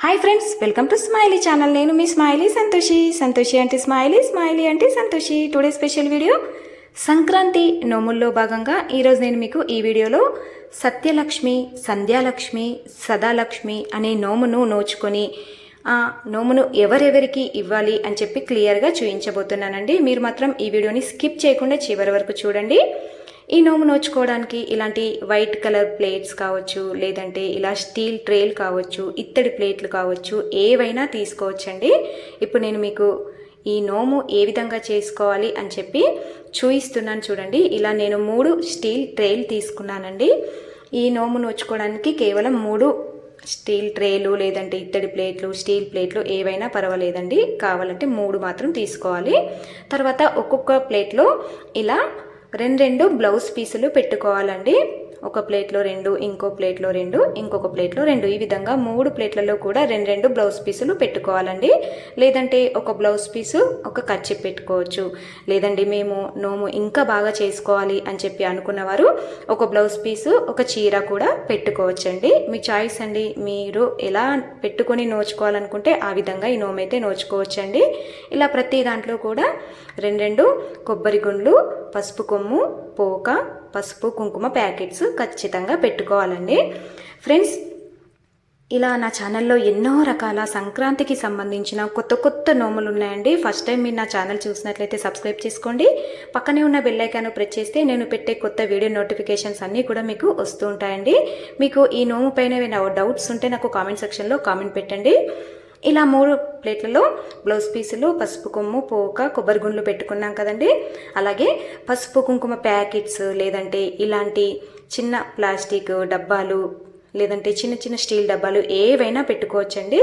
Hi friends welcome to smiley channel నేను మీ smiley Santoshi Santoshi అంటే స్మైలీ స్మైలీ అంటే Santoshi today special video Sankranti నోముల్లో భాగంగా ఈరోజు నేను మీకు ఈ వీడియోలో సత్యలక్ష్మి సంధ్యాలక్ష్మి సదాలక్ష్మి అనే నోమును నోచుకొని ఆ నోమును ఎవరెవరికి ఇవ్వాలి అని చెప్పి క్లియర్గా చూపించబోతున్నానండి మీరు మాత్రం ఈ వీడియోని స్కిప్ చేయకుండా చివరి వరకు చూడండి. ఈ నోము నోచుకోవడానికి ఇలాంటి వైట్ కలర్ ప్లేట్స్ కావచ్చు లేదంటే ఇలా స్టీల్ ట్రేలు కావచ్చు ఇత్తడి ప్లేట్లు కావచ్చు ఏవైనా తీసుకోవచ్చండి. ఇప్పుడు నేను మీకు ఈ నోము ఏ విధంగా చేసుకోవాలి అని చెప్పి చూయిస్తున్నాను చూడండి. ఇలా నేను మూడు స్టీల్ ట్రేలు తీసుకున్నానండి. ఈ నోము నోచుకోవడానికి కేవలం మూడు స్టీల్ ట్రేలు లేదంటే ఇత్తడి ప్లేట్లు స్టీల్ ప్లేట్లు ఏవైనా పర్వాలేదండి. కావాలంటే మూడు మాత్రం తీసుకోవాలి. తర్వాత ఒక్కొక్క ప్లేట్లో ఇలా రెండు రెండు బ్లౌజ్ పీసులు పెట్టుకోవాలండి. ఒక ప్లేట్లో రెండు ఇంకో ప్లేట్లో రెండు ఇంకొక ప్లేట్లో రెండు. ఈ విధంగా మూడు ప్లేట్లలో కూడా రెండు రెండు బ్లౌజ్ పీసులు పెట్టుకోవాలండి. లేదంటే ఒక బ్లౌజ్ పీసు ఒక కచ్చి పెట్టుకోవచ్చు. లేదండి మేము నోము ఇంకా బాగా చేసుకోవాలి అని చెప్పి అనుకున్నవారు ఒక బ్లౌజ్ పీసు ఒక చీర కూడా పెట్టుకోవచ్చండి. మీ చాయిస్ అండి మీరు ఎలా పెట్టుకొని నోచుకోవాలనుకుంటే ఆ విధంగా ఈ నోము అయితే నోచుకోవచ్చండి. ఇలా ప్రతి దాంట్లో కూడా రెండు రెండు కొబ్బరి గుండ్లు పసుపు కొమ్ము పోక పసుపు కుంకుమ ప్యాకెట్స్ ఖచ్చితంగా పెట్టుకోవాలండి. ఫ్రెండ్స్ ఇలా నా ఛానల్లో ఎన్నో రకాల సంక్రాంతికి సంబంధించిన కొత్త కొత్త నోములు ఉన్నాయండి. ఫస్ట్ టైం మీరు నా ఛానల్ చూసినట్లయితే సబ్స్క్రైబ్ చేసుకోండి. పక్కనే ఉన్న బెల్లైకాన్ ప్రెస్ చేస్తే నేను పెట్టే కొత్త వీడియో నోటిఫికేషన్స్ అన్నీ కూడా మీకు వస్తూ ఉంటాయండి. మీకు ఈ నోము పైన ఏమైనా డౌట్స్ ఉంటే నాకు కామెంట్ సెక్షన్లో కామెంట్ పెట్టండి. ఇలా మూడు ప్లేట్లలో బ్లౌజ్ పీసులు పసుపు కొమ్ము పోక కొబ్బరి గుండ్లు పెట్టుకున్నాం కదండి. అలాగే పసుపు కుంకుమ ప్యాకెట్స్ లేదంటే ఇలాంటి చిన్న ప్లాస్టిక్ డబ్బాలు లేదంటే చిన్న చిన్న స్టీల్ డబ్బాలు ఏవైనా పెట్టుకోవచ్చండి.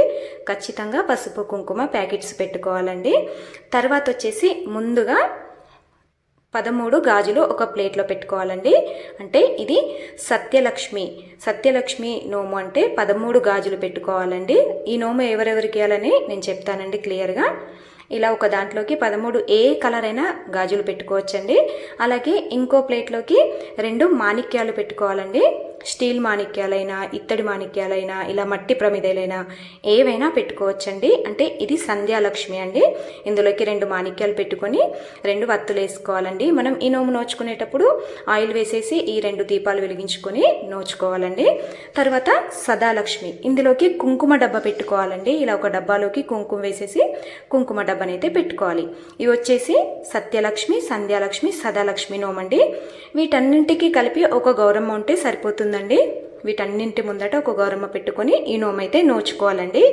ఖచ్చితంగా పసుపు కుంకుమ ప్యాకెట్స్ పెట్టుకోవాలండి. తర్వాత వచ్చేసి ముందుగా పదమూడు గాజులు ఒక ప్లేట్లో పెట్టుకోవాలండి. అంటే ఇది సత్యలక్ష్మి సత్యలక్ష్మి నోము అంటే పదమూడు గాజులు పెట్టుకోవాలండి. ఈ నోము ఎవరెవరికి ఇవ్వాలని నేను చెప్తానండి క్లియర్గా ఇలా ఒక దాంట్లోకి పదమూడు ఏ కలర్ అయినా గాజులు పెట్టుకోవచ్చండి. అలాగే ఇంకో ప్లేట్లోకి రెండు మాణిక్యాలు పెట్టుకోవాలండి. స్టీల్ మాణిక్యాలైనా ఇత్తడి మాణిక్యాలైనా ఇలా మట్టి ప్రమిదలైనా ఏవైనా పెట్టుకోవచ్చండి. అంటే ఇది సంధ్యాలక్ష్మి అండి. ఇందులోకి రెండు మాణిక్యాలు పెట్టుకొని రెండు వత్తులు వేసుకోవాలండి. మనం ఈ నోము నోచుకునేటప్పుడు ఆయిల్ వేసేసి ఈ రెండు దీపాలు వెలిగించుకొని నోచుకోవాలండి. తర్వాత సదాలక్ష్మి. ఇందులోకి కుంకుమ డబ్బా పెట్టుకోవాలండి. ఇలా ఒక డబ్బాలోకి కుంకుమ వేసేసి కుంకుమ డబ్బానైతే పెట్టుకోవాలి. ఇవి వచ్చేసి సత్యలక్ష్మి సంధ్యాలక్ష్మి సదాలక్ష్మి నోమండి. వీటన్నింటికి కలిపి ఒక గౌరమ్మ ఉంటే సరిపోతుంది. సరిపోతుందండి వీటన్నింటి ముందట ఒక గౌరమ్మ పెట్టుకొని ఈ నోము అయితే నోచుకోవాలండి.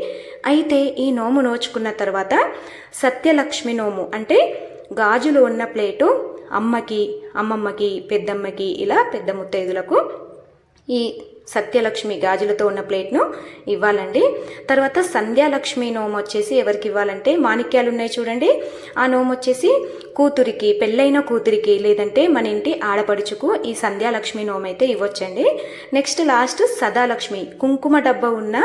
అయితే ఈ నోము నోచుకున్న తర్వాత సత్యలక్ష్మి నోము అంటే గాజులు ఉన్న ప్లేటు అమ్మకి అమ్మమ్మకి పెద్దమ్మకి ఇలా పెద్ద ముత్తైదులకు ఈ సత్యలక్ష్మి గాజులతో ఉన్న ప్లేట్ను ఇవ్వాలండి. తర్వాత సంధ్యాలక్ష్మి నోము వచ్చేసి ఎవరికి ఇవ్వాలంటే మాణిక్యాలు ఉన్నాయి చూడండి. ఆ నోము వచ్చేసి కూతురికి పెళ్ళైన కూతురికి లేదంటే మన ఇంటి ఆడపడుచుకు ఈ సంధ్యాలక్ష్మి నోమ అయితే ఇవ్వచ్చండి. నెక్స్ట్ లాస్ట్ సదాలక్ష్మి కుంకుమ డబ్బా ఉన్న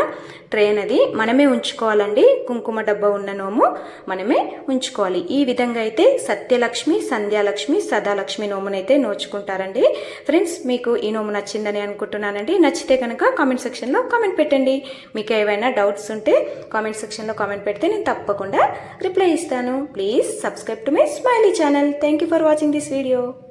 ట్రైన్ అది మనమే ఉంచుకోవాలండి. కుంకుమ డబ్బా ఉన్న నోము మనమే ఉంచుకోవాలి. ఈ విధంగా అయితే సత్యలక్ష్మి సంధ్యాలక్ష్మి సదాలక్ష్మి నోమునైతే నోచుకుంటారండి. ఫ్రెండ్స్ మీకు ఈ నోము నచ్చిందని అనుకుంటున్నానండి. నచ్చితే కనుక కామెంట్ సెక్షన్లో కామెంట్ పెట్టండి. మీకు ఏవైనా డౌట్స్ ఉంటే కామెంట్ సెక్షన్లో కామెంట్ పెడితే నేను తప్పకుండా రిప్లై ఇస్తాను. Please subscribe to my smile. Family Channel. Thank you for watching this video.